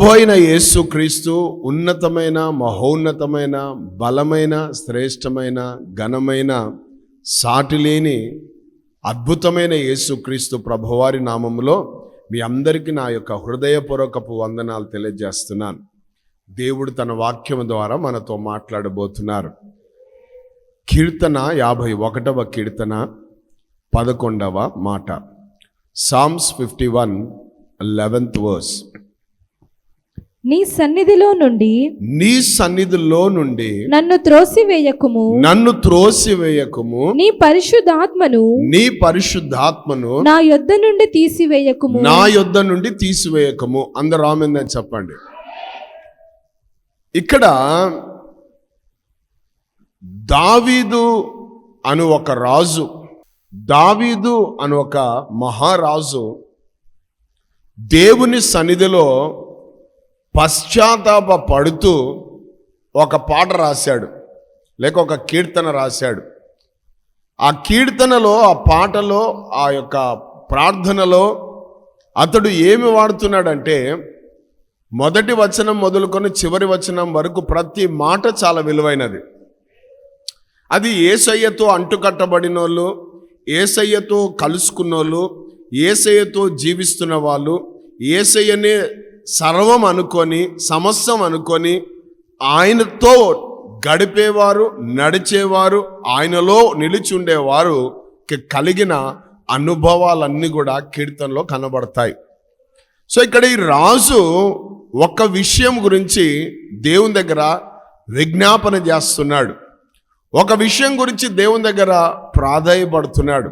పోయిన యేసుక్రీస్తు ఉన్నతమైన మహోన్నతమైన బలమైన శ్రేష్టమైన ఘనమైన సాటిలేని అద్భుతమైన యేసుక్రీస్తు ప్రభువారి నామంలో మీ అందరికీ నా యొక్క హృదయపూర్వకపు వందనాలు తెలియజేస్తున్నాను. దేవుడు తన వాక్యం ద్వారా మనతో మాట్లాడబోతున్నారు. కీర్తన యాభై ఒకటవ కీర్తన పదకొండవ మాట. Psalms fifty one eleventh verse. నీ సన్నిధిలో నుండి నీ సన్నిధిలో నుండి నన్ను త్రోసివేయకుము. నన్ను త్రోసివేయకము. నీ పరిశుద్ధాత్మను నీ పరిశుద్ధాత్మను నా యొద్ద నుండి తీసివేయకుము. నా యొద్ద నుండి తీసివేయకము. అందరు ఆమెందని చెప్పండి. ఇక్కడ దావీదు అను ఒక రాజు దావీదు అను ఒక మహారాజు దేవుని సన్నిధిలో పశ్చాత్తాప పడుతూ ఒక పాట రాశాడు లేక ఒక కీర్తన రాశాడు. ఆ కీర్తనలో ఆ పాటలో ఆ యొక్క ప్రార్థనలో అతడు ఏమి వాడుతున్నాడంటే మొదటి వచనం మొదలుకొని చివరి వచనం వరకు ప్రతి మాట చాలా విలువైనది. అది ఏసయ్యతో అంటుకట్టబడిన వాళ్ళు ఏసయ్యతో కలుసుకున్నోళ్ళు ఏసయ్యతో జీవిస్తున్న వాళ్ళు ఏసయ్యనే సర్వం అనుకొని సమస్తం అనుకొని ఆయనతో గడిపేవారు నడిచేవారు ఆయనలో నిలిచి ఉండేవారు కలిగిన అనుభవాలన్నీ కూడా కీర్తనలో కనబడతాయి. సో ఇక్కడ ఈ రాజు ఒక విషయం గురించి దేవుని దగ్గర విజ్ఞాపన చేస్తున్నాడు. ఒక విషయం గురించి దేవుని దగ్గర ప్రాధాయపడుతున్నాడు.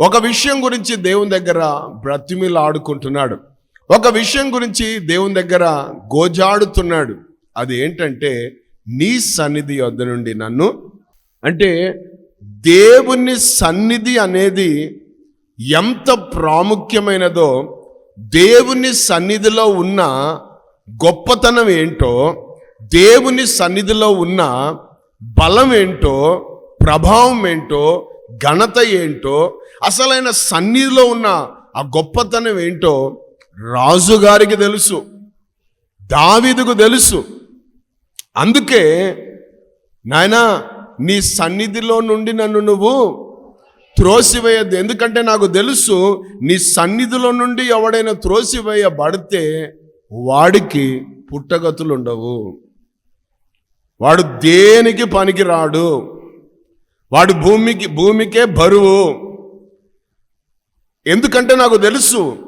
ఒక విషయం గురించి దేవుని దగ్గర బ్రతిమిలాడుకుంటున్నాడు. ఒక విషయం గురించి దేవుని దగ్గర గోజాడుతున్నాడు. అది ఏంటంటే నీ సన్నిధి వద్ద నుండి నన్ను అంటే దేవుని సన్నిధి అనేది ఎంత ప్రాముఖ్యమైనదో దేవుని సన్నిధిలో ఉన్న గొప్పతనం ఏంటో దేవుని సన్నిధిలో ఉన్న బలం ఏంటో ప్రభావం ఏంటో ఘనత ఏంటో అసలైన సన్నిధిలో ఉన్న ఆ గొప్పతనం ఏంటో రాజుగారికి తెలుసు దావీదుకు తెలుసు. అందుకే నాయనా నీ సన్నిధిలో నుండి నన్ను నువ్వు త్రోసివేయద్దు. ఎందుకంటే నాకు తెలుసు నీ సన్నిధిలో నుండి ఎవడైనా త్రోసివేయబడితే వాడికి పుట్టగతులు ఉండవు వాడు దేనికి పనికిరాడు? వాడు భూమికి భూమికే బరువు. ఎందుకంటే నాకు తెలుసు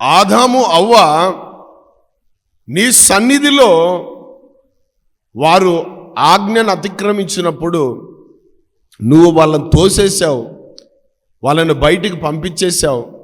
ఆదాము అవ్వ నీ సన్నిధిలో వారు ఆజ్ఞను అతిక్రమించినప్పుడు నువ్వు వాళ్ళని తోసేసావు వాళ్ళని బయటికి పంపించేశావు.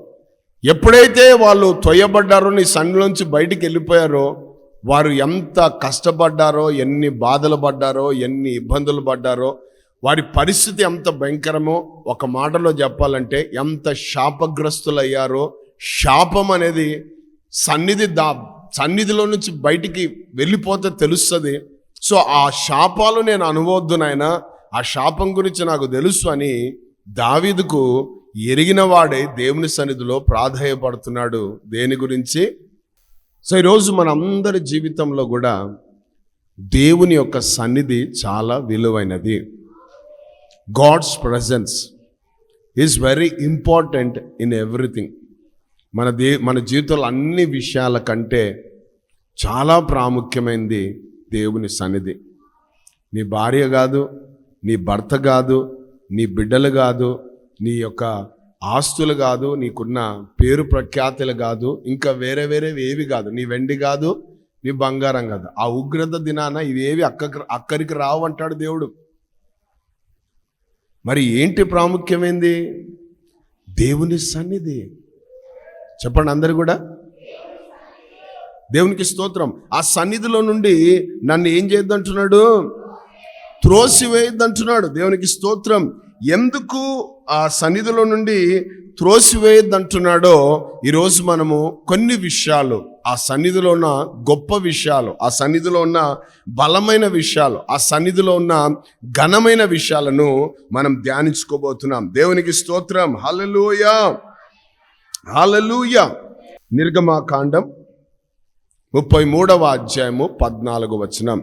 ఎప్పుడైతే వాళ్ళు తొయ్యబడ్డారో నీ సన్నిలోంచి బయటికి వెళ్ళిపోయారో వారు ఎంత కష్టపడ్డారో ఎన్ని బాధలు పడ్డారో ఎన్ని ఇబ్బందులు పడ్డారో వారి పరిస్థితి ఎంత భయంకరమో ఒక మాటలో చెప్పాలంటే ఎంత శాపగ్రస్తులయ్యారో శాపం అనేది సన్నిధి దా సన్నిధిలో నుంచి బయటికి వెళ్ళిపోతే తెలుస్తుంది. సో ఆ శాపాలు నేను అనుభవద్దు నాయన. ఆ శాపం గురించి నాకు తెలుసు అని దావీదుకు ఎరిగిన వాడే దేవుని సన్నిధిలో ప్రాధాయపడుతున్నాడు. దేని గురించి? సో ఈరోజు మన అందరి జీవితంలో కూడా దేవుని యొక్క సన్నిధి చాలా విలువైనది. God's presence is very important in everything మన దే మన జీవితంలో అన్ని విషయాల కంటే చాలా ప్రాముఖ్యమైనది దేవుని సన్నిధి. నీ భార్య కాదు నీ భర్త కాదు నీ బిడ్డలు కాదు నీ యొక్క ఆస్తులు కాదు నీకున్న పేరు ప్రఖ్యాతులు కాదు ఇంకా వేరే వేరే ఏవి కాదు. నీ వెండి కాదు నీ బంగారం కాదు. ఆ ఉగ్రత దినాన ఇవేవి అక్క అక్కడికి రావు అంటాడు దేవుడు. మరి ఏంటి ప్రాముఖ్యమైంది? దేవుని సన్నిధి. చెప్పండి అందరు కూడా. దేవునికి స్తోత్రం. ఆ సన్నిధిలో నుండి నన్ను ఏం చేయొద్దంటున్నాడు? త్రోసివేయద్దంటున్నాడు. దేవునికి స్తోత్రం. ఎందుకు ఆ సన్నిధిలో నుండి త్రోసివేయద్దంటున్నాడో ఈరోజు మనము కొన్ని విషయాలు ఆ సన్నిధిలో ఉన్న గొప్ప విషయాలు ఆ సన్నిధిలో ఉన్న బలమైన విషయాలు ఆ సన్నిధిలో ఉన్న ఘనమైన విషయాలను మనం ధ్యానించుకోబోతున్నాం. దేవునికి స్తోత్రం. హల్లెలూయా. హల్లెలూయా. నిర్గమాకాండం ముప్పై మూడవ అధ్యాయము పద్నాలుగు వచనం.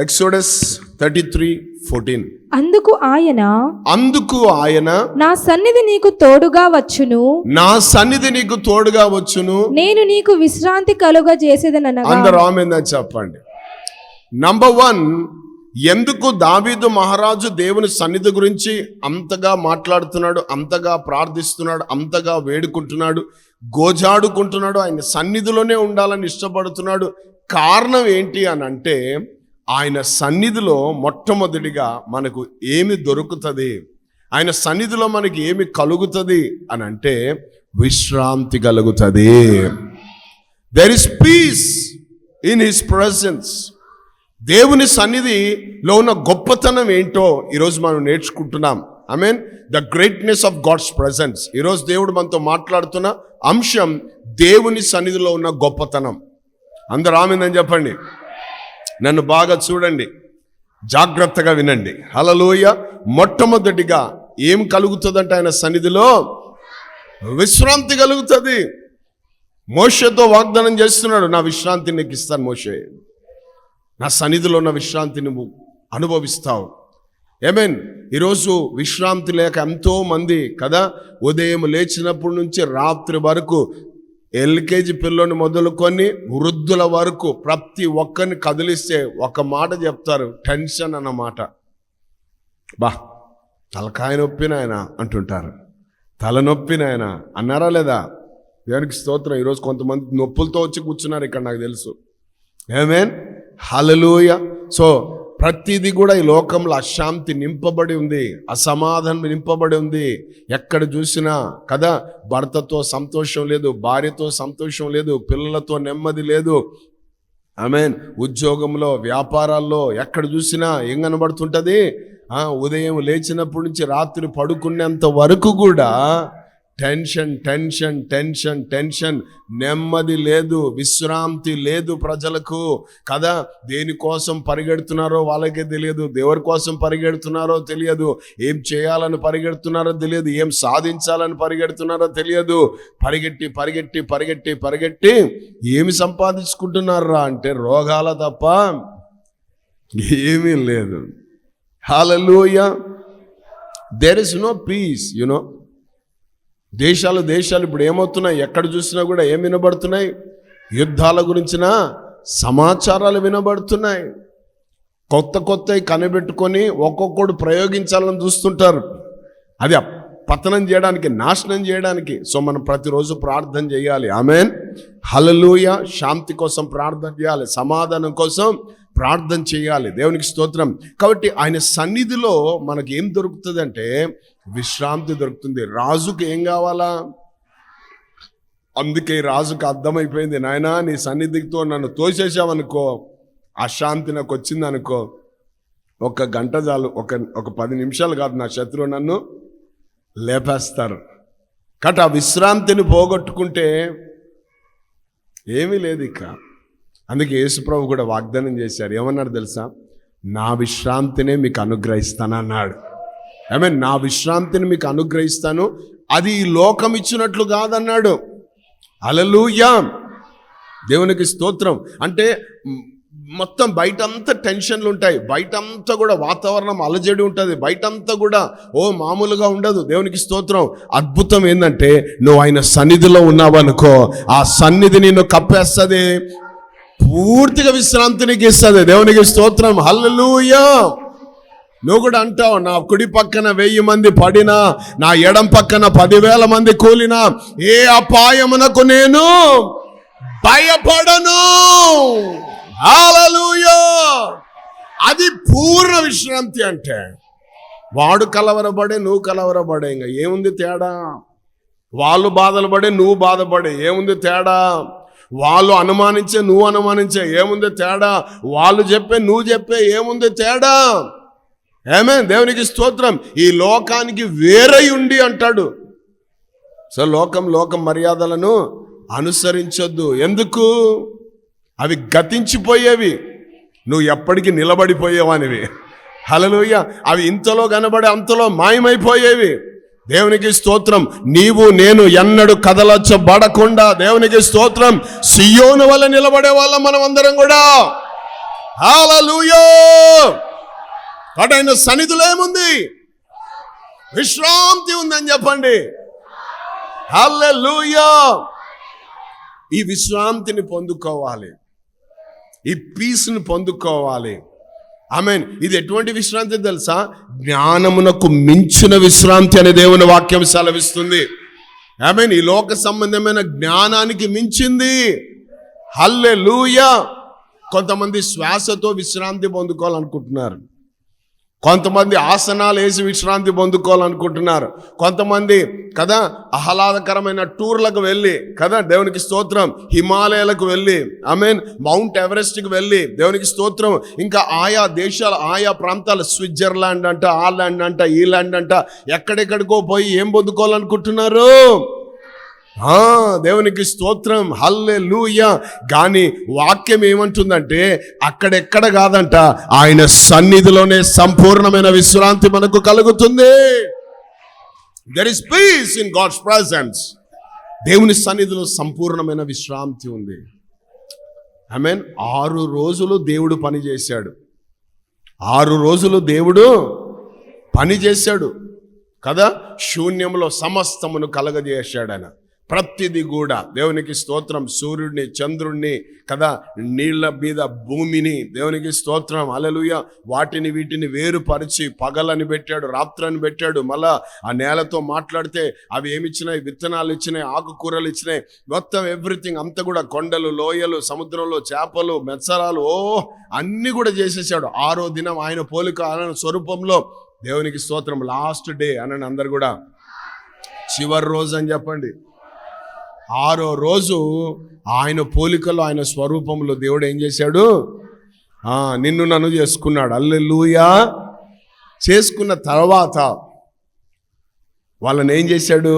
Exodus thirty three fourteen. అందుకు ఆయన అందుకు ఆయన నా సన్నిధి నీకు తోడుగా వచ్చును. నా సన్నిధి నీకు తోడుగా వచ్చును. నేను నీకు విశ్రాంతి కలుగ చేసేదనగా అందరూ ఆమెందని చెప్పండి. నంబర్ వన్ ఎందుకు దావీదు మహారాజు దేవుని సన్నిధి గురించి అంతగా మాట్లాడుతున్నాడు అంతగా ప్రార్థిస్తున్నాడు అంతగా వేడుకుంటున్నాడు గోజాడుకుంటున్నాడు ఆయన సన్నిధిలోనే ఉండాలని ఇష్టపడుతున్నాడు? కారణం ఏంటి అని అంటే ఆయన సన్నిధిలో మొట్టమొదటిగా మనకు ఏమి దొరుకుతుంది? ఆయన సన్నిధిలో మనకి ఏమి కలుగుతుంది అని అంటే విశ్రాంతి కలుగుతుంది. There is peace in his presence దేవుని సన్నిధిలో ఉన్న గొప్పతనం ఏంటో ఈరోజు మనం నేర్చుకుంటున్నాం. I mean the greatness of God's presence ఈరోజు దేవుడు మనతో మాట్లాడుతున్న అంశం దేవుని సన్నిధిలో ఉన్న గొప్పతనం. అందరు ఆమెందని చెప్పండి. నన్ను బాగా చూడండి. జాగ్రత్తగా వినండి. హలలోయ మొట్టమొదటిగా ఏం కలుగుతుందంటే ఆయన సన్నిధిలో? విశ్రాంతి కలుగుతుంది. మోషతో వాగ్దానం చేస్తున్నాడు. నా విశ్రాంతి నీకు ఇస్తాను మోషే. నా సన్నిధిలో ఉన్న విశ్రాంతిని నువ్వు అనుభవిస్తావు. ఏమేన్ ఈరోజు విశ్రాంతి లేక ఎంతోమంది కదా ఉదయం లేచినప్పటి నుంచి రాత్రి వరకు ఎల్కేజీ పిల్లని మొదలుకొని వృద్ధుల వరకు ప్రతి ఒక్కరిని కదిలిస్తే ఒక మాట చెప్తారు టెన్షన్ అన్నమాట బా తలకాయ నొప్పినాయన అంటుంటారు. తలనొప్పినాయన అన్నారా లేదా? దేవునికి స్తోత్రం ఈరోజు కొంతమంది నొప్పులతో వచ్చి కూర్చున్నారు ఇక్కడ నాకు తెలుసు. ఏమేన్ హలలోయ సో ప్రతిదీ కూడా ఈ లోకంలో అశాంతి నింపబడి ఉంది. అసమాధానం నింపబడి ఉంది. ఎక్కడ చూసినా కదా భర్తతో సంతోషం లేదు భార్యతో సంతోషం లేదు పిల్లలతో నెమ్మది లేదు. మీన్ ఉద్యోగంలో వ్యాపారాల్లో ఎక్కడ చూసినా ఏం కనబడుతుంటుంది? ఉదయం లేచినప్పటి నుంచి రాత్రి పడుకునేంత వరకు కూడా టెన్షన్ టెన్షన్ టెన్షన్ టెన్షన్. నెమ్మది లేదు విశ్రాంతి లేదు ప్రజలకు. కదా దేనికోసం పరిగెడుతున్నారో వాళ్ళకే తెలియదు దేవరి కోసం పరిగెడుతున్నారో తెలియదు. ఏం చేయాలని పరిగెడుతున్నారో తెలియదు ఏం సాధించాలని పరిగెడుతున్నారో తెలియదు. పరిగెట్టి పరిగెట్టి పరిగెట్టి పరిగెట్టి ఏమి సంపాదించుకుంటున్నారా అంటే రోగాల తప్ప ఏమీ లేదు. Hallelujah there is no peace you know దేశాలు దేశాలు ఇప్పుడు ఏమవుతున్నాయి? ఎక్కడ చూసినా కూడా ఏం వినబడుతున్నాయి? యుద్ధాల గురించిన సమాచారాలు వినబడుతున్నాయి. కొత్త కొత్తవి కనిపెట్టుకొని ఒక్కొక్కడు ప్రయోగించాలని చూస్తుంటారు. అది పతనం చేయడానికి నాశనం చేయడానికి. సో మనం ప్రతిరోజు ప్రార్థన చేయాలి. ఆమెన్. హలలుయ శాంతి కోసం ప్రార్థన చేయాలి. సమాధానం కోసం ప్రార్థన చేయాలి. దేవునికి స్తోత్రం. కాబట్టి ఆయన సన్నిధిలో మనకి ఏం దొరుకుతుంది అంటే విశ్రాంతి దొరుకుతుంది. రాజుకి ఏం కావాలా? అందుకే రాజుకు అర్థమైపోయింది నాయనా నీ సన్నిధితో నన్ను తోసేసావనుకో అశాంతి నాకు వచ్చింది అనుకో ఒక గంట చాలు ఒక ఒక పది నిమిషాలు కాదు నా శత్రువు నన్ను లేపేస్తారు. కాబట్టి ఆ విశ్రాంతిని పోగొట్టుకుంటే ఏమీ లేదు ఇక అందుకే యేసుప్రభు కూడా వాగ్దానం చేశారు. ఏమన్నాడు తెలుసా? నా విశ్రాంతినే మీకు అనుగ్రహిస్తానన్నాడు. ఐ మీన్ నా విశ్రాంతిని మీకు అనుగ్రహిస్తాను. అది ఈ లోకం ఇచ్చినట్లు కాదన్నాడు. అలలుయా దేవునికి స్తోత్రం. అంటే మొత్తం బయటంతా టెన్షన్లు ఉంటాయి. బయటంతా కూడా వాతావరణం అలజడి ఉంటుంది. బయటంతా కూడా ఓ మామూలుగా ఉండదు. దేవునికి స్తోత్రం. అద్భుతం ఏంటంటే నువ్వు ఆయన సన్నిధిలో ఉన్నావనుకో ఆ సన్నిధి నిన్ను కప్పేస్తుంది. పూర్తిగా విశ్రాంతినికి ఇస్తుంది దేవునికి స్తోత్రం. హల్లెలూయా. నువ్వు కూడా అంటావు నా కుడి పక్కన వెయ్యి మంది పడినా నా ఎడం పక్కన పదివేల మంది కూలినా ఏ అపాయమునకు నేను భయపడను. అది పూర్ణ విశ్రాంతి అంటే. వాడు కలవరపడే నువ్వు కలవరపడే ఇంకా ఏముంది తేడా? వాళ్ళు బాధలు పడే నువ్వు బాధపడే ఏముంది తేడా? వాళ్ళు అనుమానించే నువ్వు అనుమానించే ఏముంది తేడా? వాళ్ళు చెప్పే నువ్వు చెప్పే ఏముంది తేడా? ఏమే దేవునికి స్తోత్రం. ఈ లోకానికి వేరై ఉండి అంటాడు. సో లోకం లోకం మర్యాదలను అనుసరించొద్దు. ఎందుకు? అవి గతించిపోయేవి. నువ్వు ఎప్పటికీ నిలబడిపోయేవానివి. హలలుయ్య అవి ఇంతలో కనబడే అంతలో మాయమైపోయేవి. దేవునికి స్తోత్రం. నీవు నేను ఎన్నడు కదలచబడకుండా దేవునికి స్తోత్రం. సియోను వల్ల నిలబడే వాళ్ళం మనం అందరం కూడా. హాలూయో కాబట్టి సన్నిధులు సన్నిధిలో ఏముంది? విశ్రాంతి ఉందని చెప్పండి. హల్లెలూయా! ఈ విశ్రాంతిని పొందుకోవాలి. ఈ పీస్ని పొందుకోవాలి. ఆమెన్. ఇది ఎటువంటి విశ్రాంతి తెలుసా? జ్ఞానమునకు మించిన విశ్రాంతి అనే దేవుని వాక్యం సెలవిస్తుంది. ఆమెన్. ఈ లోక సంబంధమైన జ్ఞానానికి మించింది. హల్లే కొంతమంది శ్వాసతో విశ్రాంతి పొందుకోవాలనుకుంటున్నారు. కొంతమంది ఆసనాలు వేసి విశ్రాంతి పొందుకోవాలనుకుంటున్నారు. కొంతమంది కదా ఆహ్లాదకరమైన టూర్లకు వెళ్ళి కదా దేవునికి స్తోత్రం హిమాలయాలకు వెళ్ళి ఐ మీన్ మౌంట్ ఎవరెస్ట్కి వెళ్ళి దేవునికి స్తోత్రం. ఇంకా ఆయా దేశాలు ఆయా ప్రాంతాలు స్విట్జర్లాండ్ అంట ఆ ల్యాండ్ అంట ఈ ల్యాండ్ అంట ఎక్కడెక్కడికో పోయి ఏం పొందుకోవాలనుకుంటున్నారు? దేవునికి స్తోత్రం హల్లే లూయ కానీ వాక్యం ఏమంటుందంటే అక్కడెక్కడ కాదంట ఆయన సన్నిధిలోనే సంపూర్ణమైన విశ్రాంతి మనకు కలుగుతుంది. There is peace in God's presence దేవుని సన్నిధిలో సంపూర్ణమైన విశ్రాంతి ఉంది. ఐ మీన్ ఆరు రోజులు దేవుడు పని చేశాడు. ఆరు రోజులు దేవుడు పని చేశాడు. కదా? శూన్యంలో సమస్తమును కలగజేశాడు ఆయన. ప్రతిది కూడా దేవునికి స్తోత్రం సూర్యుడిని చంద్రుణ్ణి కదా నీళ్ళ మీద భూమిని దేవునికి స్తోత్రం అలలుయ వాటిని వీటిని వేరుపరిచి పగలని పెట్టాడు రాత్రని పెట్టాడు మళ్ళా ఆ నేలతో మాట్లాడితే అవి ఏమి ఇచ్చినాయి విత్తనాలు ఇచ్చినాయి ఆకుకూరలు ఇచ్చినాయి మొత్తం ఎవ్రీథింగ్ అంతా కూడా కొండలు లోయలు సముద్రంలో చేపలు మెచ్చరాలు ఓ అన్ని కూడా చేసేసాడు. ఆరో దినం ఆయన పోలిక ఆయన స్వరూపంలో దేవునికి స్తోత్రం లాస్ట్ డే అని అందరు కూడా చివరి రోజు అని చెప్పండి. ఆరో రోజు ఆయన పోలికలో ఆయన స్వరూపంలో దేవుడు ఏం చేశాడు? నిన్ను నన్ను చేసుకున్నాడు. అల్లెలుయా చేసుకున్న తర్వాత వాళ్ళని ఏం చేశాడు?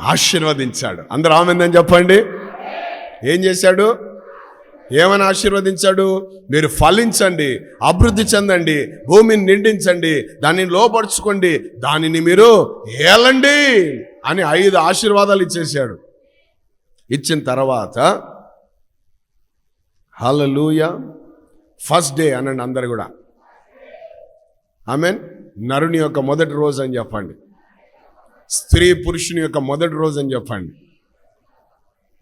ఆశీర్వదించాడు. అందరూ ఆమెందని చెప్పండి. ఏం చేశాడు? ఏమని ఆశీర్వదించాడు? మీరు ఫలించండి అభివృద్ధి చెందండి భూమిని నిండించండి దానిని లోపరుచుకోండి దానిని మీరు ఏలండి అని ఐదు ఆశీర్వాదాలు ఇచ్చేసాడు ఇచ్చిన తర్వాత హలలూయ ఫస్ట్ డే అనండి అందరు కూడా. ఆమెన్. నరుని యొక్క మొదటి రోజు అని చెప్పండి. స్త్రీ పురుషుని యొక్క మొదటి రోజు అని చెప్పండి.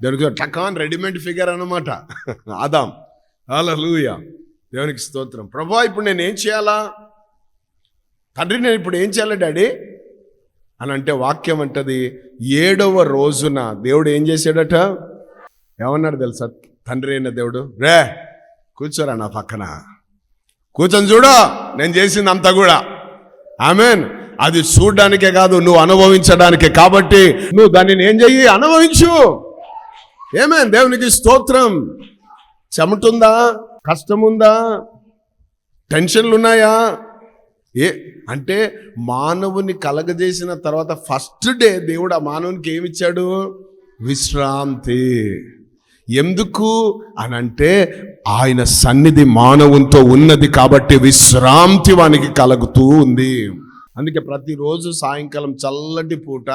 దేవునికి టకాన్ రెడీమేడ్ ఫిగర్ అనమాట ఆదాం. హలలూయ దేవునికి స్తోత్రం. ప్రభా ఇప్పుడు నేను ఏం చేయాలా? తండ్రి నేను ఇప్పుడు ఏం చేయాలి డాడీ? అని అంటే వాక్యం అంటది ఏడవ రోజున దేవుడు ఏం చేశాడట? ఏమన్నాడు తెలుసా? తండ్రి అయిన దేవుడు రే కూర్చోరా నా పక్కన. కూర్చొని చూడు నేను చేసింది అంతా కూడా. ఆమెన్. అది చూడడానికే కాదు నువ్వు అనుభవించడానికే. కాబట్టి నువ్వు దానిని ఏం చెయ్యి అనుభవించు. ఏమేన్ దేవునికి స్తోత్రం. చెమటుందా? కష్టముందా? టెన్షన్లు ఉన్నాయా ఏ అంటే మానవుని కలగజేసిన తర్వాత ఫస్ట్ డే దేవుడు ఆ మానవునికి ఏమిచ్చాడు? విశ్రాంతి. ఎందుకు అని అంటే ఆయన సన్నిధి మానవునితో ఉన్నది కాబట్టి విశ్రాంతి వానికి కలుగుతూ ఉంది. అందుకే ప్రతిరోజు సాయంకాలం చల్లటి పూట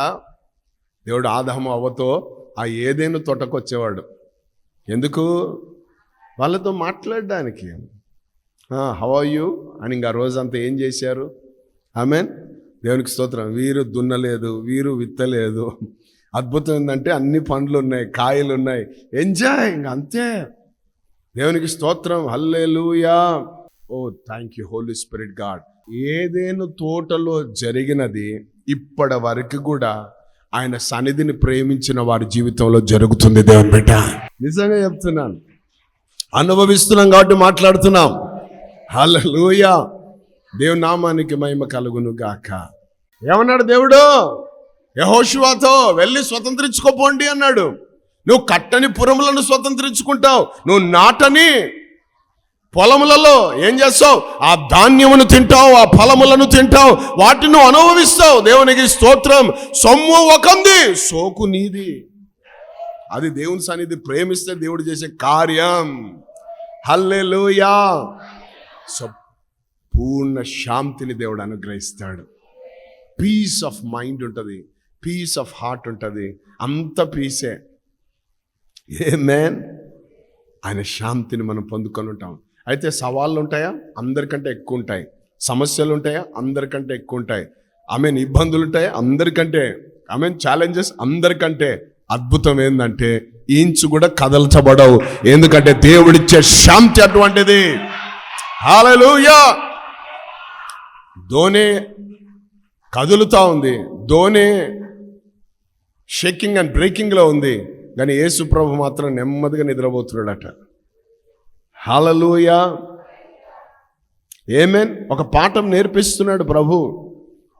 దేవుడు ఆదాము అవ్వతో ఆ ఏదైనా తోటకొచ్చేవాడు. ఎందుకు? వాళ్ళతో మాట్లాడడానికి. హవ్ యూ అని ఇంకా రోజంతా ఏం చేశారు? ఆమెన్ దేవునికి స్తోత్రం. వీరు దున్నలేదు వీరు విత్తలేదు. అద్భుతం ఏంటంటే అన్ని పండ్లు ఉన్నాయి కాయలు ఉన్నాయి. ఎంజాయ్ ఇంక అంతే. దేవునికి స్తోత్రం. Hallelujah oh thank you Holy Spirit God Eden తోటలో జరిగినది ఇప్పటి వరకు కూడా ఆయన సన్నిధిని ప్రేమించిన వారి జీవితంలో జరుగుతుంది దేవుని బిడ్డ. నిజంగా చెప్తున్నాను. అనుభవిస్తున్నాం కాబట్టి మాట్లాడుతున్నాం. హల్లెలూయా. దేవుని నామానికి మహిమ కలుగును గాక. ఏమన్నాడు దేవుడు? యహోశివాతో వెళ్ళి స్వతంత్రించుకోపోండి అన్నాడు. నువ్వు కట్టని పురములను స్వతంత్రించుకుంటావు. నువ్వు నాటని పొలములలో ఏం చేస్తావు? ఆ ధాన్యమును తింటావు ఆ ఫలములను తింటావు. వాటిని అనుభవిస్తావు. దేవునికి స్తోత్రం. సొమ్ము ఒకంది సోకు నీది. అది దేవుని సన్నిధి ప్రేమిస్తే దేవుడు చేసే కార్యం. హల్లెలూయా. సంపూర్ణ శాంతిని దేవుడు అనుగ్రహిస్తాడు. పీస్ ఆఫ్ మైండ్ ఉంటుంది. పీస్ ఆఫ్ హార్ట్ ఉంటుంది. అంత పీసే ఏ. మ్యాన్ ఆయన శాంతిని మనం పొందుకొని ఉంటాం. అయితే సవాళ్ళు ఉంటాయా? అందరికంటే ఎక్కువ ఉంటాయి. సమస్యలు ఉంటాయా? అందరికంటే ఎక్కువ ఉంటాయి. ఐ ఇబ్బందులు ఉంటాయా? అందరికంటే. ఐ మీన్ ఛాలెంజెస్ అందరికంటే. అద్భుతం ఏంటంటే ఇంచు కూడా కదల్చబడవు. ఎందుకంటే దేవుడిచ్చే శాంతి అటువంటిది. హాలూయా ధోని కదులుతూ ఉంది. ధోని షేకింగ్ అండ్ బ్రేకింగ్లో ఉంది. కానీ యేసుప్రభు మాత్రం నెమ్మదిగా నిద్రపోతున్నాడట. హాలలుయా! ఏమేన్? ఒక పాఠం నేర్పిస్తున్నాడు ప్రభు.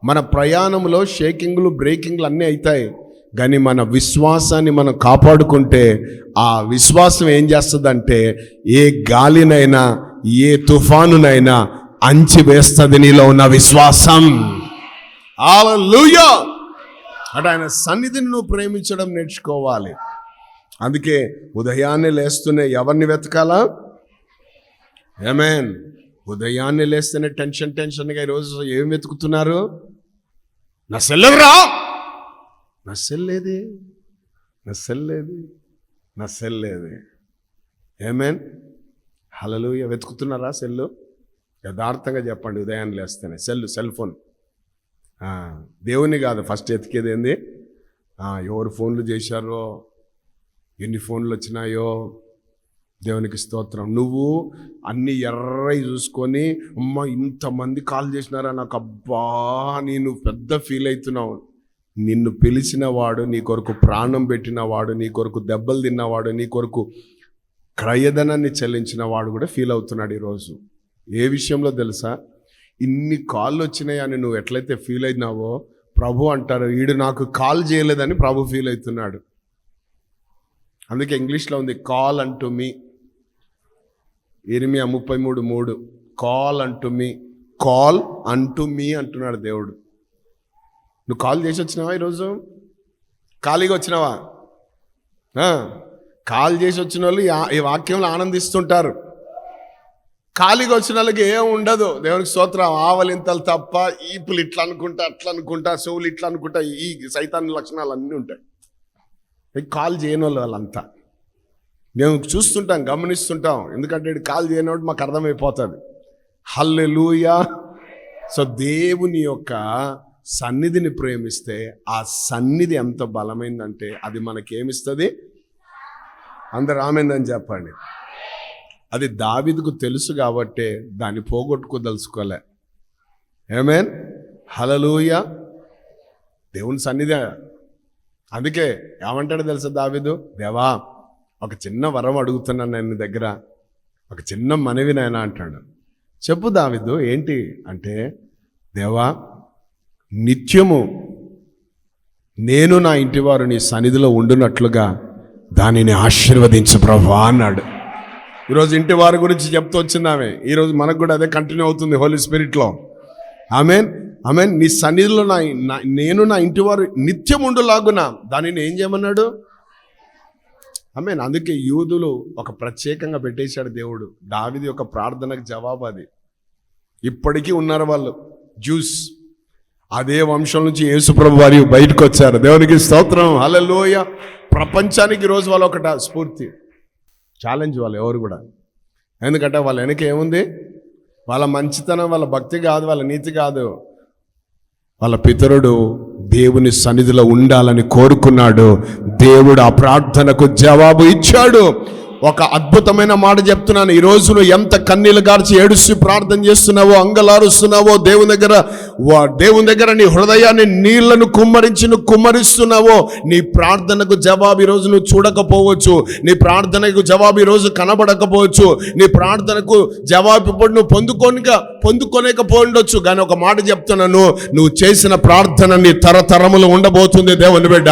మన ప్రయాణంలో షేకింగ్లు బ్రేకింగ్లు అన్నీ అవుతాయి కానీ మన విశ్వాసాన్ని మనం కాపాడుకుంటే ఆ విశ్వాసం ఏం చేస్తుందంటే ఏ గాలినైనా ఏ తుఫానునైనా అంచి వేస్తుంది నీలో ఉన్న విశ్వాసం. హాలూయా అటు ఆయన సన్నిధిని నువ్వు ప్రేమించడం నేర్చుకోవాలి. అందుకే ఉదయాన్నే లేస్తూనే ఎవరిని వెతకాలా? ఏమేన్ ఉదయాన్నే లేస్తేనే టెన్షన్ టెన్షన్గా ఈరోజు ఏం వెతుకుతున్నారు? నా సెల్లెవరా నా సెల్ లేదే నా సెల్ లేదు నా సెల్ ఏమేన్ హలలు వెతుకుతున్నారా సెల్లు? యథార్థంగా చెప్పండి ఉదయాన్నే లేస్తేనే. Cell cell phone. దేవుని కాదు ఫస్ట్ ఎతికేది ఏంది? ఎవరు ఫోన్లు చేశారో ఎన్ని ఫోన్లు వచ్చినాయో దేవునికి స్తోత్రం. నువ్వు అన్ని ఎర్రయి చూసుకొని అమ్మ ఇంతమంది కాల్ చేసినారా నాకు? అబ్బా నేను పెద్ద ఫీల్ అవుతున్నావు. నిన్ను పిలిచిన వాడు నీ కొరకు ప్రాణం పెట్టినవాడు నీ కొరకు దెబ్బలు తిన్నవాడు నీ కొరకు క్రయధనాన్ని చెల్లించిన వాడు కూడా ఫీల్ అవుతున్నాడు ఈరోజు. ఏ విషయంలో తెలుసా? ఇన్ని కాళ్ళు వచ్చినాయని నువ్వు ఎట్లయితే ఫీల్ అయినావో ప్రభు అంటారు వీడు నాకు కాల్ చేయలేదని ప్రభు ఫీల్ అవుతున్నాడు. అందుకే ఇంగ్లీష్లో ఉంది కాల్ అంటూ మీ ఇరిమియా ముప్పై మూడు మూడు. కాల్ అంటూ మీ కాల్ అంటూ మీ అంటున్నాడు దేవుడు. నువ్వు కాల్ చేసి వచ్చినావా ఈరోజు? ఖాళీగా వచ్చినావా? కాల్ చేసి వచ్చిన వాళ్ళు ఈ ఆ- ఈ వాక్యంలో ఆనందిస్తుంటారు. ఖాళీగా వచ్చిన వాళ్ళకి ఏం ఉండదు. దేవునికి స్తోత్రం ఆవలింతలు తప్ప ఈపులు ఇట్లా అనుకుంటా అట్లా అనుకుంటా చెవులు ఇట్లా అనుకుంటా ఈ సైతాన్ లక్షణాలు అన్నీ ఉంటాయి కాల్ చేయని వాళ్ళు వాళ్ళంతా. మేము చూస్తుంటాం గమనిస్తుంటాం. ఎందుకంటే కాల్ చేయనోడు మాకు అర్థమైపోతుంది హల్లెలూయా. సో దేవుని యొక్క సన్నిధిని ప్రేమిస్తే ఆ సన్నిధి ఎంత బలమైందంటే అది మనకేమిస్తుంది? అందరు ఆమెందని చెప్పండి. అది దావిదకు తెలుసు కాబట్టే దాన్ని పోగొట్టుకోదలుచుకోలే. ఏమేన్ హలలుయ దేవుని సన్నిధి. అందుకే ఏమంటాడు తెలుసా దావిదు? దేవా ఒక చిన్న వరం అడుగుతున్నాను నేను దగ్గర. ఒక చిన్న మనవి నాయన అంటాడు. చెప్పు దావిదు ఏంటి అంటే దేవా నిత్యము నేను నా ఇంటివారు నీ సన్నిధిలో ఉండునట్లుగా దానిని ఆశీర్వదించు ప్రభా అన్నాడు. ఈరోజు ఇంటి వారి గురించి చెప్తూ వచ్చిందామె. ఈరోజు మనకు కూడా అదే కంటిన్యూ అవుతుంది హోలీ స్పిరిట్లో. ఆమెన్. ఆమెన్. నీ సన్నిధిలో నా నేను నా ఇంటి వారు నిత్యం ఉండులాగున దానిని ఏం చేయమన్నాడు? ఆమెన్. అందుకే యూదులు ఒక ప్రత్యేకంగా పెట్టేశాడు దేవుడు. దావిది ఒక ప్రార్థనకు జవాబు అది. ఇప్పటికీ ఉన్నారు వాళ్ళు. జ్యూస్. అదే వంశం నుంచి యేసుప్రభు వారి బయటకు వచ్చారు దేవునికి స్తోత్రం. అలలోయ ప్రపంచానికి ఈరోజు వాళ్ళు ఒకట స్ఫూర్తి. ఛాలెంజ్ వాళ్ళు ఎవరు కూడా. ఎందుకంటే వాళ్ళ వెనక ఏముంది? వాళ్ళ మంచితనం వాళ్ళ భక్తి కాదు వాళ్ళ నీతి కాదు. వాళ్ళ పితరుడు దేవుని సన్నిధిలో ఉండాలని కోరుకున్నాడు. దేవుడు ఆ ప్రార్థనకు జవాబు ఇచ్చాడు. ఒక అద్భుతమైన మాట చెప్తున్నాను. ఈ రోజు నువ్వు ఎంత కన్నీళ్ళు గార్చి ఏడుస్తూ ప్రార్థన చేస్తున్నావో అంగలారుస్తున్నావో దేవుని దగ్గర వా- దేవుని దగ్గర నీ హృదయాన్ని నీళ్ళను కుమ్మరించి నువ్వు కుమ్మరిస్తున్నావో నీ ప్రార్థనకు జవాబు ఈరోజు నువ్వు చూడకపోవచ్చు. నీ ప్రార్థనకు జవాబు ఈరోజు రోజు కనబడకపోవచ్చు. నీ ప్రార్థనకు జవాబు ఇప్పుడు నువ్వు పొందుకోనిక పొందుకోలేకపోయిండొచ్చు కానీ ఒక మాట చెప్తున్నాను నువ్వు చేసిన ప్రార్థన నీ తరతరములు ఉండబోతుంది దేవుని బిడ్డ.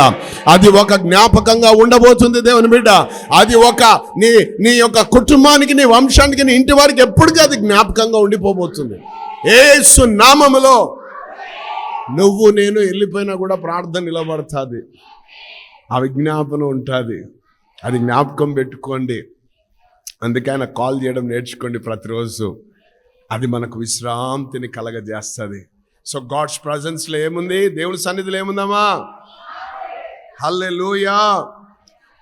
అది ఒక జ్ఞాపకంగా ఉండబోతుంది దేవుని బిడ్డ. అది ఒక నీ నీ యొక్క కుటుంబానికి నీ వంశానికి నీ ఇంటి వారికి ఎప్పటికీ అది జ్ఞాపకంగా ఉండిపోబోతుంది. ఏసు నామములో నువ్వు నేను వెళ్ళిపోయినా కూడా ప్రార్థన నిలబడుతుంది. ఆ విజ్ఞాపన ఉంటుంది. అది జ్ఞాపకం పెట్టుకోండి. అందుకే ఆయన కాల్ చేయడం నేర్చుకోండి ప్రతిరోజు. అది మనకు విశ్రాంతిని కలగజేస్తుంది. సో గాడ్స్ ప్రజెన్స్లో ఏముంది? దేవుడి సన్నిధిలో ఏముందమ్మా? హల్లెలూయా!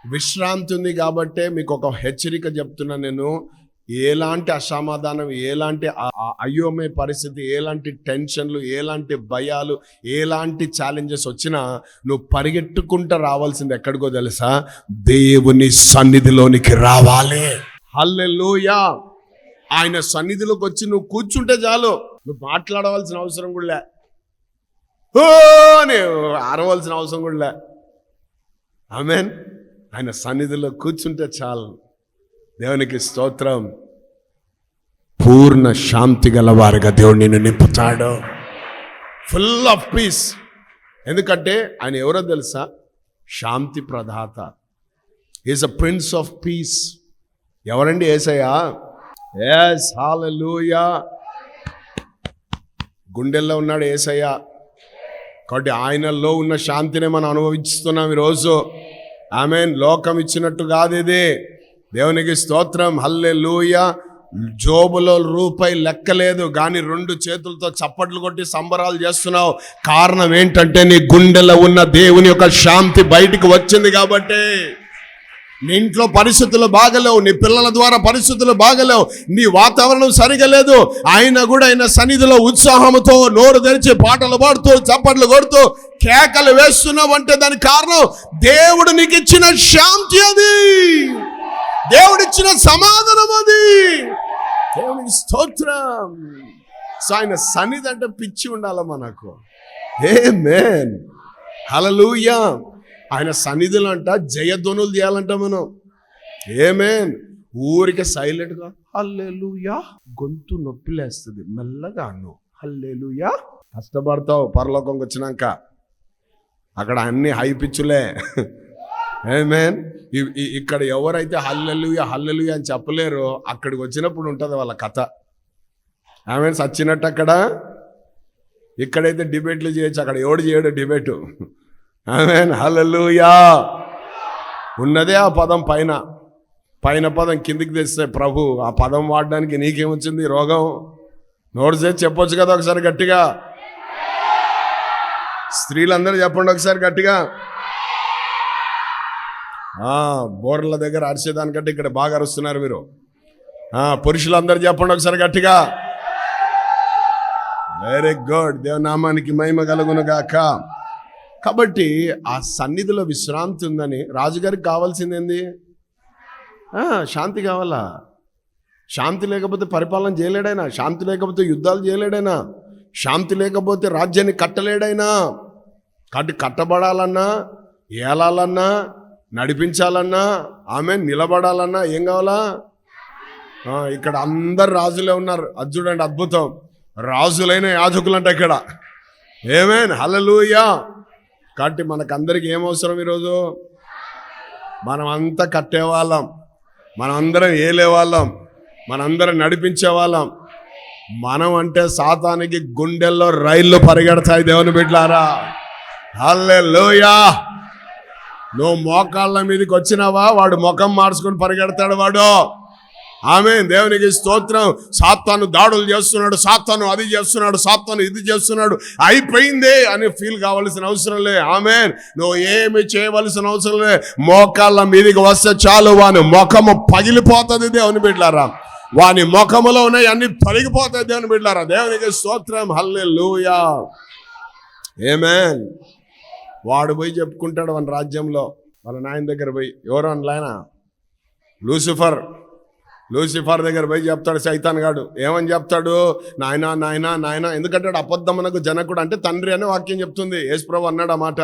విశ్రాంతి ఉంది కాబట్టే మీకు ఒక హెచ్చరిక చెప్తున్నా నేను. ఎలాంటి అసమాధానం ఎలాంటి అ- అయోమయ పరిస్థితి ఎలాంటి టెన్షన్లు ఎలాంటి భయాలు ఎలాంటి ఛాలెంజెస్ వచ్చినా నువ్వు పరిగెట్టుకుంటూ రావాల్సింది ఎక్కడికో తెలుసా? దేవుని సన్నిధిలోనికి రావాలి. హల్లెలూయా! ఆయన సన్నిధిలోకి వచ్చి నువ్వు కూర్చుంటే చాలు. నువ్వు మాట్లాడవలసిన అవసరం కూడా లే. ఓ అని అరవలసిన అవసరం కూడా లే. ఆమెన్. ఆయన సన్నిధిలో కూర్చుంటే చాలు. దేవునికి స్తోత్రం. పూర్ణ శాంతి గలవారుగా దేవుడు నిన్ను నింపుతాడు. ఫుల్ ఆఫ్ పీస్ ఎందుకంటే ఆయన ఎవరో తెలుసా? శాంతి ప్రదాత. Is a prince of peace ఎవరండి ఏసయ్యా? ఎస్ హాలూయా గుండెల్లో ఉన్నాడు ఏసయ్య. కాబట్టి ఆయనలో ఉన్న శాంతిని మనం అనుభవిస్తున్నాం ఈరోజు. ఆమె లోకం ఇచ్చినట్టు కాదు ఇది. దేవునికి స్తోత్రం. హల్లే జోబులో రూపాయి లెక్కలేదు. కానీ రెండు చేతులతో చప్పట్లు కొట్టి సంబరాలు చేస్తున్నావు. కారణం ఏంటంటే నీ గుండెలో ఉన్న దేవుని యొక్క శాంతి బయటికి వచ్చింది కాబట్టి. నీ ఇంట్లో పరిస్థితులు బాగలేవు నీ పిల్లల ద్వారా పరిస్థితులు బాగలేవు నీ వాతావరణం సరిగా లేదు ఆయన కూడా ఆయన సన్నిధిలో ఉత్సాహంతో నోరు తెరిచి పాటలు పాడుతూ చప్పట్లు కొడుతూ కేకలు వేస్తున్నావు అంటే దానికి కారణం దేవుడు నీకు ఇచ్చిన శాంతి అది. దేవుడిచ్చిన సమాధానం అది. దేవునికి స్తోత్రం. సో ఆయన సన్నిధి అంటే పిచ్చి ఉండాలమ్మా నాకు. ఏ మేన్ హలలుయా ఆయన సన్నిధులు అంట జయధ్వనులు చేయాలంట మనం. ఏమేన్ ఊరికే సైలెంట్గా హల్లెలూయా! గొంతు నొప్పి లేస్తుంది మెల్లగా అన్ను. హల్లెలూయా! కష్టపడతావు పరలోకంకి వచ్చినాక. అక్కడ అన్ని హై పిచ్చులే. ఏమేన్ ఇక్కడ ఎవరైతే హల్లెలుయా హల్లెలుయా అని చెప్పలేరో అక్కడికి వచ్చినప్పుడు ఉంటుంది వాళ్ళ కథ. ఆమె సచ్చినట్టు అక్కడ. ఇక్కడైతే డిబేట్లు చేయొచ్చు అక్కడ ఎవడు చేయడు డిబేటు. ఆమెన్ హలలుయా ఉన్నదే ఆ పదం పైన. పైన పదం కిందికి తెస్తే ప్రభు ఆ పదం వాడడానికి నీకేమొచ్చింది? రోగం? నోరు చేసి చెప్పొచ్చు కదా ఒకసారి గట్టిగా? స్త్రీలందరూ చెప్పండి ఒకసారి గట్టిగా? బోర్ల దగ్గర అరిచేదానికంటే ఇక్కడ బాగా అరుస్తున్నారు మీరు. పురుషులందరూ చెప్పండి ఒకసారి గట్టిగా? వెరీ గుడ్ దేవనామానికి మహిమ కలుగును గాక కాబట్టి ఆ సన్నిధిలో విశ్రాంతి ఉందని రాజుగారికి కావాల్సింది ఏంది శాంతి కావాలా? శాంతి లేకపోతే పరిపాలన చేయలేడైనా? శాంతి లేకపోతే యుద్ధాలు చేయలేడైనా? శాంతి లేకపోతే రాజ్యాన్ని కట్టలేడైనా? కట్టి కట్టబడాలన్నా? ఏలాలన్నా? నడిపించాలన్నా? ఆమె నిలబడాలన్నా? ఏం కావాలా? ఇక్కడ అందరు రాజులే ఉన్నారు. అది చూడండి అద్భుతం. రాజులైన యాజకులు అంట ఇక్కడ. ఏమేన్? హలలుయా కాబట్టి మనకందరికి ఏం అవసరం ఈరోజు? మనమంతా కట్టేవాళ్ళం. మనమందరం ఏలేవాళ్ళం. మనందరం నడిపించే వాళ్ళం మనం అంటే సాతానికి గుండెల్లో రైళ్ళు పరిగెడతాయి దేవుని బిడ్లారా హల్లెలూయా! నువ్వు మోకాళ్ళ మీదకి వచ్చినావా? వాడు ముఖం మార్చుకొని పరిగెడతాడు వాడు. ఆమె దేవునికి స్తోత్రం. సాత్తాను దాడులు చేస్తున్నాడు సాత్తాను అది చేస్తున్నాడు సాత్తాను ఇది చేస్తున్నాడు. అయిపోయిందే అని ఫీల్ కావాల్సిన అవసరం లే. ఆమె నువ్వు ఏమి చేయవలసిన అవసరం లే. మోకాళ్ళ మీదకి వస్తే చాలు. వాని ముఖము పగిలిపోతుంది దేవుని బిడ్డారా వాని ముఖములో ఉన్నాయి అన్ని తొలగిపోతాయి దేవుని బిడ్డారా దేవునికి స్తోత్రం. హల్లే లూయా ఏమేన్ వాడు పోయి చెప్పుకుంటాడు మన రాజ్యంలో. వాళ్ళ నాయన దగ్గర పోయి ఎవరో ఆయన లూసిఫర్. లూసిఫర్ దగ్గర పోయి చెప్తాడు సైతాన్ గాడు. ఏమని చెప్తాడు? నాయన నాయన నాయన. ఎందుకంటే వాడు అబద్ధమునకు జనకుడు అంటే తండ్రి అనే వాక్యం చెప్తుంది. యేసుప్రభు అన్నాడు అన్నమాట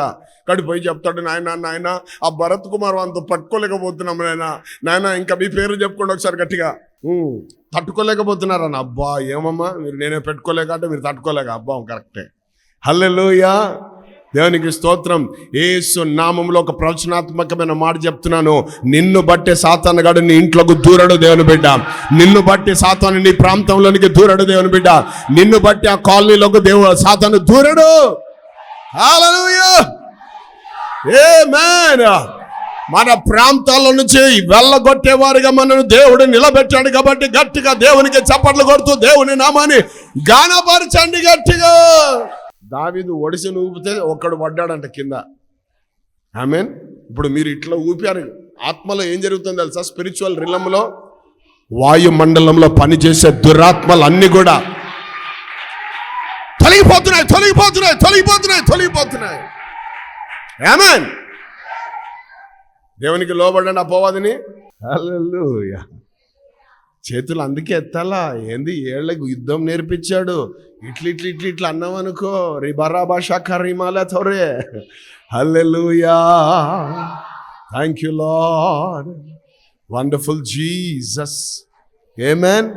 కాడు పోయి చెప్తాడు నాయన నాయన ఆ భరత్ కుమార్ అంత పట్టుకోలేకపోతున్నాం నాయన. నాయన ఇంకా మీ పేరు చెప్పుకోండి ఒకసారి గట్టిగా. తట్టుకోలేకపోతున్నారన్న అబ్బా ఏమమ్మా? మీరు నేనే పెట్టుకోలేక అంటే మీరు తట్టుకోలేక. అబ్బా కరెక్టే. హల్లెలుయా. దేవునికి స్తోత్రం. ఏసు నామంలో ఒక ప్రవచనాత్మకమైన మాట చెప్తున్నాను. నిన్ను బట్టి సాతానగాడు నీ ఇంట్లోకి దూరడు దేవుని బిడ్డ. నిన్ను బట్టి సాతాను నీ ప్రాంతంలోనికి దూరడు దేవుని బిడ్డ. నిన్ను బట్టి ఆ కాలనీలోకి దేవుడు సాతాను దూరడు. హల్లెలూయా ఆమేన్ మన ప్రాంతాల నుంచి వెళ్ళగొట్టేవారుగా మనను దేవుడు నిలబెట్టాడు కాబట్టి గట్టిగా దేవునికి చప్పట్లు కొడుతూ దేవుని నామాన్ని గానపరచండి గట్టిగా. దావీదు ఒడిసి ఊపితే ఒక్కడు పడ్డాడంట కింద. ఆమెన్? ఇప్పుడు మీరు ఇట్లా ఊపారు. ఆత్మలో ఏం జరుగుతుందో తెలుసా? స్పిరిచువల్ రిలంలో వాయుమండలంలో పనిచేసే దురాత్మలు అన్ని కూడా తొలగిపోతున్నాయి తొలగిపోతున్నాయి తొలగిపోతున్నాయి తొలగిపోతున్నాయి. ఆమెన్? దేవునికి లోబడండి అపోవాదిని హల్లెలూయా. చేతులు అందుకే ఎత్తాలా? ఏంది? ఏళ్ళకు యుద్ధం నేర్పించాడు. ఇట్లు ఇట్లు ఇట్లు ఇట్లా అన్నాం అనుకో. రి బరాబాషా కరీమాల తోరే హల్లెలూయా. Thank you Lord wonderful Jesus amen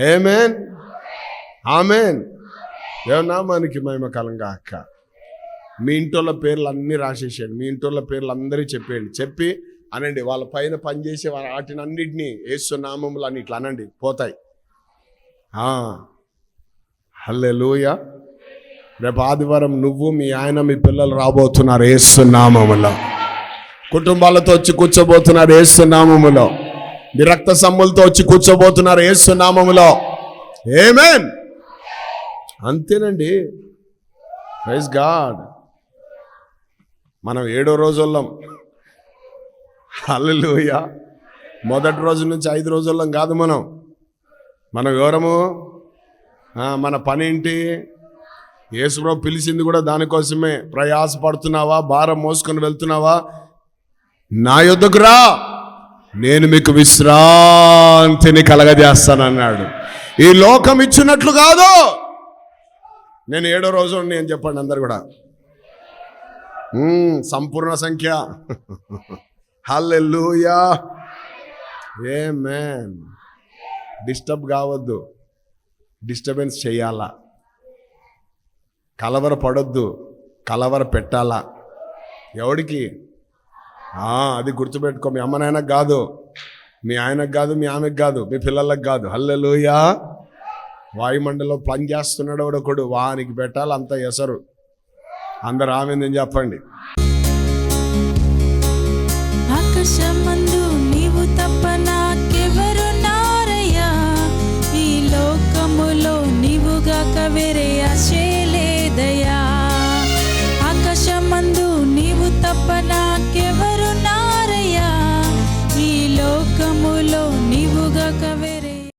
amen amen దేవనామానికి మహిమ కలంగా అక్క మీ ఇంటోళ్ళ పేర్లు అన్నీ రాసేసాడు మీ ఇంటోళ్ళ పేర్లు అందరూ చెప్పేయండి. చెప్పి అనండి వాళ్ళ పైన పనిచేసే వాళ్ళ వాటిని అన్నిటినీ ఏసునామములు అని ఇట్లా అనండి పోతాయి. హల్లే రేపు ఆదివారం నువ్వు మీ ఆయన మీ పిల్లలు రాబోతున్నారు ఏసునామములో కుటుంబాలతో వచ్చి కూర్చోబోతున్నారు ఏసునామములో మీ రక్త సమ్ములతో వచ్చి కూర్చోబోతున్నారు ఏసునామములో ఏమేన్ అంతేనండి. ప్రైజ్ గాడ్ మనం ఏడో రోజుల్లో హల్లెలూయ. మొదటి రోజు నుంచి ఐదు రోజుల్లో కాదు మనం. మన ఎవరము మన పని యేసుప్రభు పిలిచింది కూడా దానికోసమే. ప్రయాసపడుతున్నావా? భారం మోసుకొని వెళ్తున్నావా? నా యొద్దకు రా. నేను మీకు విశ్రాంతిని కలగజేస్తానన్నాడు. ఈ లోకం ఇచ్చినట్లు కాదు. నేను ఏడో రోజు నేను చెప్పండి అందరు కూడా? సంపూర్ణ సంఖ్య. హల్లెలూయా. ఏ మ్యాన్ డిస్టర్బ్ కావద్దు. డిస్టర్బెన్స్ చేయాలా? కలవర పడొద్దు కలవర పెట్టాలా ఎవడికి అది గుర్తుపెట్టుకో. మీ అమ్మ కాదు. మీ ఆయనకు కాదు మీ ఆమెకు కాదు మీ పిల్లలకు కాదు. హల్లెలూయా. వాయుమండలం పని చేస్తున్నాడు ఒకడు. వానికి పెట్టాలి అంత ఎసరు. అందరు ఆమెందని చెప్పండి. 是什么？